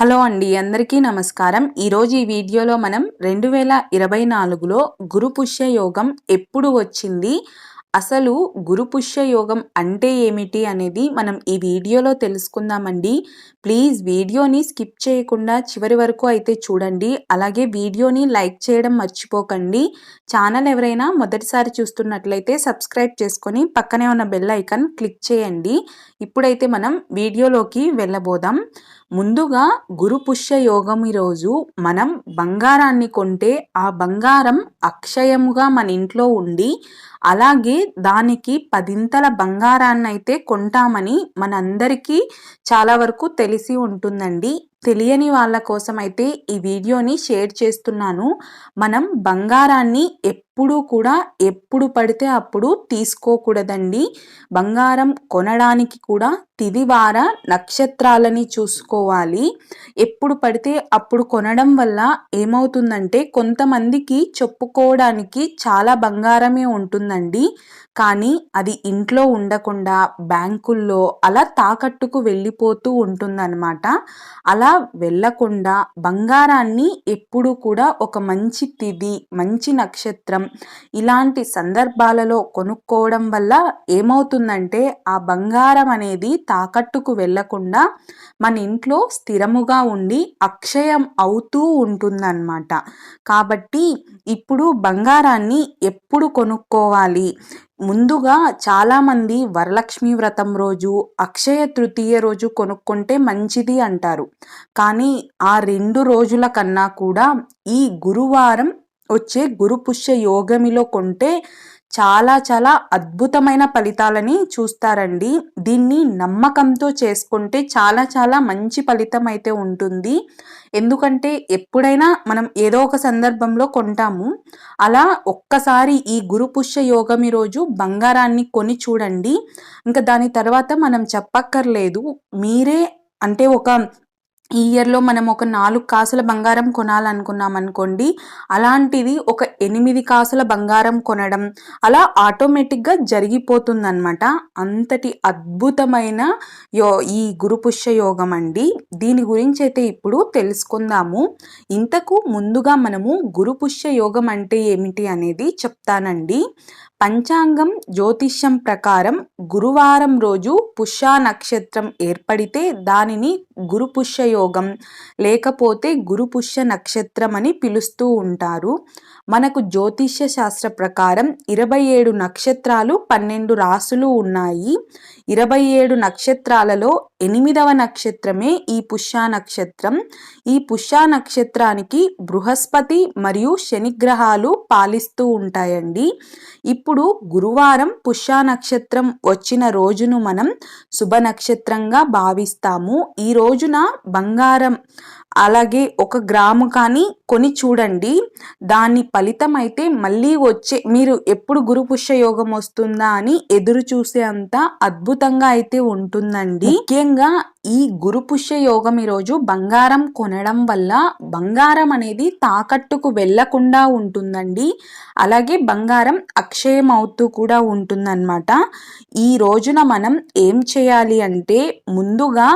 Hello అండి అందరికీ నమస్కారం. ఈరోజు ఈ వీడియోలో మనం రెండు వేల ఇరవై నాలుగులో గురుపుష్య యోగం ఎప్పుడు వచ్చింది అసలు గురుపుష్య యోగం అంటే ఏమిటి అనేది మనం ఈ వీడియోలో తెలుసుకుందామండి. ప్లీజ్ వీడియోని స్కిప్ చేయకుండా చివరి వరకు అయితే చూడండి. అలాగే వీడియోని లైక్ చేయడం మర్చిపోకండి. ఛానల్ ఎవరైనా మొదటిసారి చూస్తున్నట్లయితే సబ్స్క్రైబ్ చేసుకొని పక్కనే ఉన్న బెల్ ఐకాన్ క్లిక్ చేయండి. ఇప్పుడైతే మనం వీడియోలోకి వెళ్ళబోదాం. ముందుగా గురు పుష్య యోగం ఈరోజు మనం బంగారాన్ని కొంటే ఆ బంగారం అక్షయముగా మన ఇంట్లో ఉండి అలాగే దానికి పదింతల బంగారాన్ని అయితే కొంటామని మనందరికీ చాలా వరకు తెలిసి ఉంటుందండి. తెలియని వాళ్ళ కోసం అయితే ఈ వీడియోని షేర్ చేస్తున్నాను. మనం బంగారాన్ని ఎప్పుడూ కూడా ఎప్పుడు పడితే అప్పుడు తీసుకోకూడదండి. బంగారం కొనడానికి కూడా తిదివార నక్షత్రాలని చూసుకోవాలి. ఎప్పుడు పడితే అప్పుడు కొనడం వల్ల ఏమవుతుందంటే కొంతమందికి చెప్పుకోవడానికి చాలా బంగారమే ఉంటుందండి. కానీ అది ఇంట్లో ఉండకుండా బ్యాంకుల్లో అలా తాకట్టుకు వెళ్ళిపోతూ ఉంటుందన్నమాట. అలా వెళ్ళకుండా బంగారాన్ని ఎప్పుడు కూడా ఒక మంచి తిది మంచి నక్షత్రం ఇలాంటి సందర్భాలలో కొనుక్కోవడం వల్ల ఏమవుతుందంటే ఆ బంగారం అనేది తాకట్టుకు వెళ్ళకుండా మన ఇంట్లో స్థిరముగా ఉండి అక్షయం అవుతూ ఉంటుందన్నమాట. కాబట్టి ఇప్పుడు బంగారాన్ని ఎప్పుడు కొనుక్కోవాలి? ముందుగా చాలామంది వరలక్ష్మి వ్రతం రోజు అక్షయ తృతీయ రోజు కొనుక్కుంటే మంచిది అంటారు. కానీ ఆ రెండు రోజుల కన్నా కూడా ఈ గురువారం వచ్చే గురుపుష్య యోగమిలో కొంటే చాలా చాలా అద్భుతమైన ఫలితాలని చూస్తారండి. దీన్ని నమ్మకంతో చేసుకుంటే చాలా చాలా మంచి ఫలితం అయితే ఉంటుంది. ఎందుకంటే ఎప్పుడైనా మనం ఏదో ఒక సందర్భంలో కొంటాము. అలా ఒక్కసారి ఈ గురుపుష్య యోగం రోజు బంగారాన్ని కొని చూడండి. ఇంకా దాని తర్వాత మనం చెప్పక్కర్లేదు. మీరే అంటే ఒక ఈ ఇయర్లో మనం ఒక నాలుగు కాసుల బంగారం కొనాలనుకున్నాం అనుకోండి అలాంటిది ఒక ఎనిమిది కాసుల బంగారం కొనడం అలా ఆటోమేటిక్గా జరిగిపోతుందన్నమాట. అంతటి అద్భుతమైన యో ఈ గురుపుష్య యోగం అండి. దీని గురించి అయితే ఇప్పుడు తెలుసుకుందాము. ఇంతకు ముందుగా మనము గురుపుష్య యోగం అంటే ఏమిటి అనేది చెప్తానండి. పంచాంగం జ్యోతిష్యం ప్రకారం గురువారం రోజు పుష్య నక్షత్రం ఏర్పడితే దానిని గురుపుష్య యోగం లేకపోతే గురుపుష్య నక్షత్రం అని పిలుస్తూ ఉంటారు. మనకు జ్యోతిష్య శాస్త్ర ప్రకారం ఇరవై ఏడు నక్షత్రాలు పన్నెండు రాసులు ఉన్నాయి. ఇరవై ఏడు నక్షత్రాలలో ఎనిమిదవ నక్షత్రమే ఈ పుష్య నక్షత్రం. ఈ పుష్య నక్షత్రానికి బృహస్పతి మరియు శనిగ్రహాలు పాలిస్తూ ఉంటాయండి. ఇప్పుడు గురువారం పుష్య నక్షత్రం వచ్చిన రోజును మనం శుభ నక్షత్రంగా భావిస్తాము. ఈ రోజున బంగారం అలాగే ఒక గ్రాము కానీ కొని చూడండి. దాని ఫలితం అయితే మళ్ళీ వచ్చే మీరు ఎప్పుడు గురు పుష్య యోగం వస్తుందా అని ఎదురు చూసే అంత అద్భుతంగా అయితే ఉంటుందండి. ముఖ్యంగా ఈ గురు పుష్య యోగం ఈరోజు బంగారం కొనడం వల్ల బంగారం అనేది తాకట్టుకు వెళ్ళకుండా ఉంటుందండి. అలాగే బంగారం అక్షయం అవుతూ కూడా ఉంటుందన్నమాట. ఈ రోజున మనం ఏం చేయాలి అంటే ముందుగా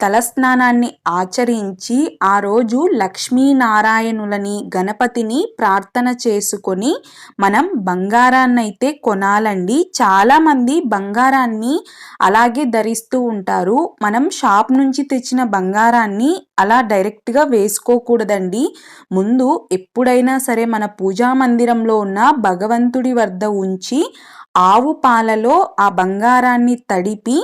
తలస్నానాన్ని ఆచరించి ఆ రోజు లక్ష్మీనారాయణులని గణపతిని ప్రార్థన చేసుకొని మనం బంగారాన్ని అయితే కొనాలండి చాలామంది బంగారాన్ని అలాగే ధరిస్తూ ఉంటారు. మనం షాప్ నుంచి తెచ్చిన బంగారాన్ని అలా డైరెక్ట్గా వేసుకోకూడదండి. ముందు ఎప్పుడైనా సరే మన పూజా మందిరంలో ఉన్న భగవంతుడి వద్ద ఉంచి ఆవు పాలలో ఆ బంగారాన్ని తడిపి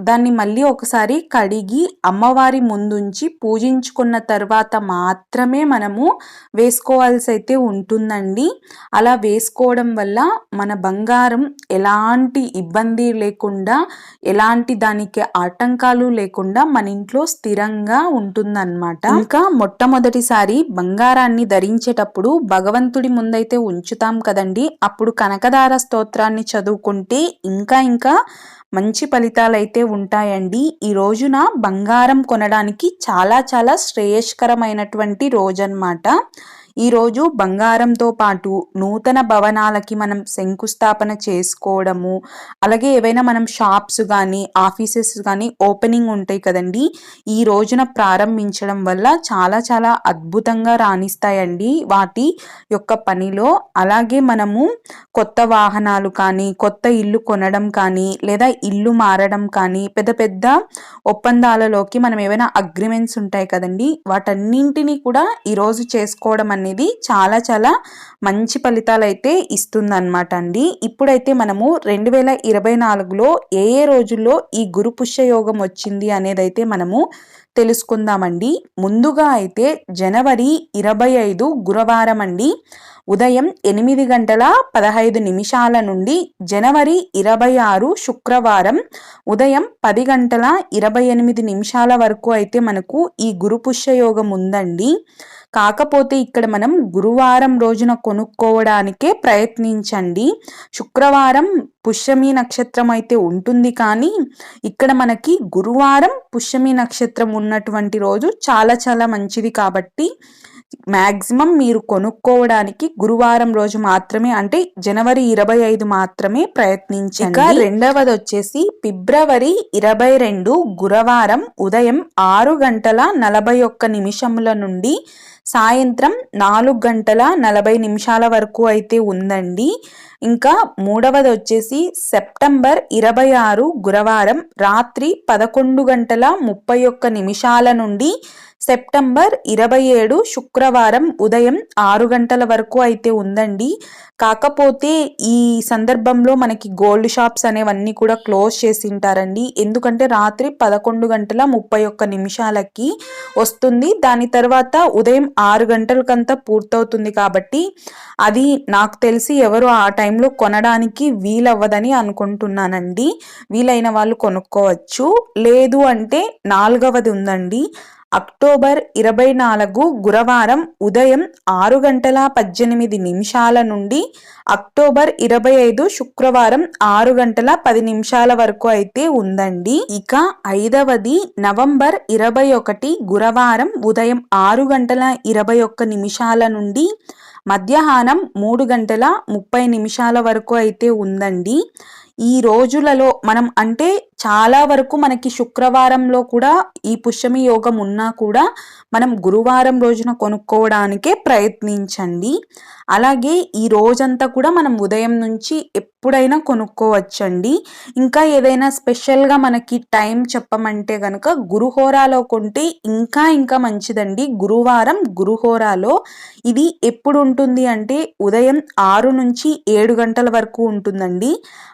దాన్ని మళ్ళీ ఒకసారి కడిగి అమ్మవారి ముందుంచి పూజించుకున్న తర్వాత మాత్రమే మనము వేసుకోవాల్సి అయితే ఉంటుందండి. అలా వేసుకోవడం వల్ల మన బంగారం ఎలాంటి ఇబ్బంది లేకుండా ఎలాంటి దానికి ఆటంకాలు లేకుండా మన ఇంట్లో స్థిరంగా ఉంటుందన్నమాట. ఇంకా మొట్టమొదటిసారి బంగారాన్ని ధరించేటప్పుడు భగవంతుడి ముందైతే ఉంచుతాం కదండి. అప్పుడు కనకదార స్తోత్రం స్తోత్రాన్ని చదువుకుంటే ఇంకా ఇంకా మంచి ఫలితాలు అయితే ఉంటాయండి. ఈ రోజున బంగారం కొనడానికి చాలా చాలా శ్రేయస్కరమైనటువంటి రోజు అన్నమాట ఈరోజు బంగారంతో పాటు నూతన భవనాలకి మనం శంకుస్థాపన చేసుకోవడము అలాగే ఏవైనా మనం షాప్స్ కానీ ఆఫీసెస్ కానీ ఓపెనింగ్ ఉంటాయి కదండి ఈ రోజున ప్రారంభించడం వల్ల చాలా చాలా అద్భుతంగా రాణిస్తాయండి వాటి యొక్క పనిలో. అలాగే మనము కొత్త వాహనాలు కానీ కొత్త ఇల్లు కొనడం కానీ లేదా ఇల్లు మారడం కానీ పెద్ద పెద్ద ఒప్పందాలలోకి మనం ఏవైనా అగ్రిమెంట్స్ ఉంటాయి కదండి వాటన్నింటినీ కూడా ఈరోజు చేసుకోవడం అనేది అనేది చాలా చాలా మంచి ఫలితాలు అయితే ఇస్తుందన్నమాట అండి ఇప్పుడైతే మనము రెండు వేల ఇరవై నాలుగులో ఏ ఏ రోజుల్లో ఈ గురు పుష్య యోగం వచ్చింది అనేది అయితే మనము తెలుసుకుందామండి. ముందుగా అయితే జనవరి ఇరవై ఐదు గురువారం అండి ఉదయం ఎనిమిది గంటల పదహైదు నిమిషాల నుండి జనవరి ఇరవై ఆరు శుక్రవారం ఉదయం పది గంటల ఇరవై ఎనిమిది నిమిషాల వరకు అయితే మనకు ఈ గురు పుష్యయోగం ఉందండి. కాకపోతే ఇక్కడ మనం గురువారం రోజున కొనుక్కోవడానికే ప్రయత్నించండి. శుక్రవారం పుష్యమి నక్షత్రం అయితే ఉంటుంది కానీ ఇక్కడ మనకి గురువారం పుష్యమి నక్షత్రం ఉన్నటువంటి రోజు చాలా చాలా మంచిది కాబట్టి మ్యాక్సిమం మీరు కొనుక్కోవడానికి గురువారం రోజు మాత్రమే అంటే జనవరి ఇరవై ఐదు మాత్రమే ప్రయత్నించండి. రెండవది వచ్చేసి ఫిబ్రవరి ఇరవై రెండు గురువారం ఉదయం ఆరు గంటల నలభై ఒక్క నిమిషముల నుండి సాయంత్రం నాలుగు గంటల నలభై నిమిషాల వరకు అయితే ఉందండి. ఇంకా మూడవది వచ్చేసి సెప్టెంబర్ ఇరవై ఆరు గురువారం రాత్రి పదకొండు గంటల ముప్పై ఒక్క నిమిషాల నుండి సెప్టెంబర్ ఇరవై ఏడు శుక్రవారం ఉదయం ఆరు గంటల వరకు అయితే ఉందండి. కాకపోతే ఈ సందర్భంలో మనకి గోల్డ్ షాప్స్ అనేవన్నీ కూడా క్లోజ్ చేసి ఉంటారండి ఎందుకంటే రాత్రి పదకొండు గంటల ముప్పై ఒక్క నిమిషాలకి వస్తుంది. దాని తర్వాత ఉదయం ఆరు గంటలకంతా పూర్తవుతుంది కాబట్టి అది నాకు తెలిసి ఎవరు ఆ టైంలో కొనడానికి వీలవ్వదని అనుకుంటున్నానండి. వీలైన వాళ్ళు కొనుక్కోవచ్చు. లేదు అంటే నాలుగవది ఉందండి. అక్టోబర్ ఇరవై నాలుగు గురువారం ఉదయం ఆరు గంటల పద్దెనిమిది నిమిషాల నుండి అక్టోబర్ ఇరవై ఐదు శుక్రవారం ఆరు గంటల పది నిమిషాల వరకు అయితే ఉందండి. ఇక ఐదవది నవంబర్ ఇరవై ఒకటి గురువారం ఉదయం ఆరు గంటల ఇరవై ఒక్క నిమిషాల నుండి మధ్యాహ్నం మూడు గంటల ముప్పై నిమిషాల వరకు అయితే ఉందండి. ఈ రోజులలో మనం అంటే చాలా వరకు మనకి శుక్రవారంలో కూడా ఈ పుష్యమి యోగం ఉన్నా కూడా మనం గురువారం రోజున కొనుక్కోవడానికే ప్రయత్నించండి. అలాగే ఈ రోజంతా కూడా మనం ఉదయం నుంచి ఎప్పుడైనా కొనుక్కోవచ్చండి. ఇంకా ఏదైనా స్పెషల్గా మనకి టైం చెప్పమంటే కనుక గురుహోరాలో కొంటే ఇంకా ఇంకా మంచిదండి. గురువారం గురుహోరాలో ఇది ఎప్పుడు ఉంటుంది అంటే ఉదయం ఆరు నుంచి ఏడు గంటల వరకు ఉంటుందండి.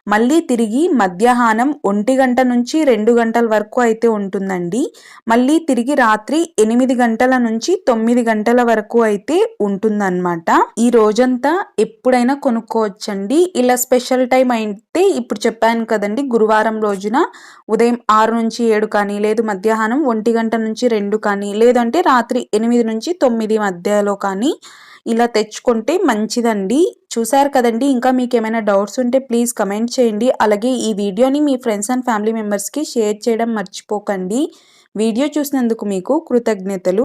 మళ్ళీ తిరిగి మధ్యాహ్నం ఒంటి గంట నుంచి రెండు గంటల వరకు అయితే ఉంటుందండి. మళ్ళీ తిరిగి రాత్రి ఎనిమిది గంటల నుంచి తొమ్మిది గంటల వరకు అయితే ఉంటుందన్నమాట. ఈ రోజంతా ఎప్పుడైనా కొనుక్కోవచ్చండి. ఇలా స్పెషల్ టైం అయితే ఇప్పుడు చెప్పాను కదండి గురువారం రోజున ఉదయం ఆరు నుంచి ఏడు కానీ లేదు మధ్యాహ్నం ఒంటి గంట నుంచి రెండు కానీ లేదంటే రాత్రి ఎనిమిది నుంచి తొమ్మిది మధ్యలో కానీ ఇలా తెచ్చుకుంటే మంచిదండి. చూసారు కదండి ఇంకా మీకు ఏమైనా డౌట్స్ ఉంటే ప్లీజ్ కమెంట్ చేయండి. అలాగే ఈ వీడియోని మీ ఫ్రెండ్స్ అండ్ ఫ్యామిలీ మెంబర్స్కి షేర్ చేయడం మర్చిపోకండి. వీడియో చూసినందుకు మీకు కృతజ్ఞతలు.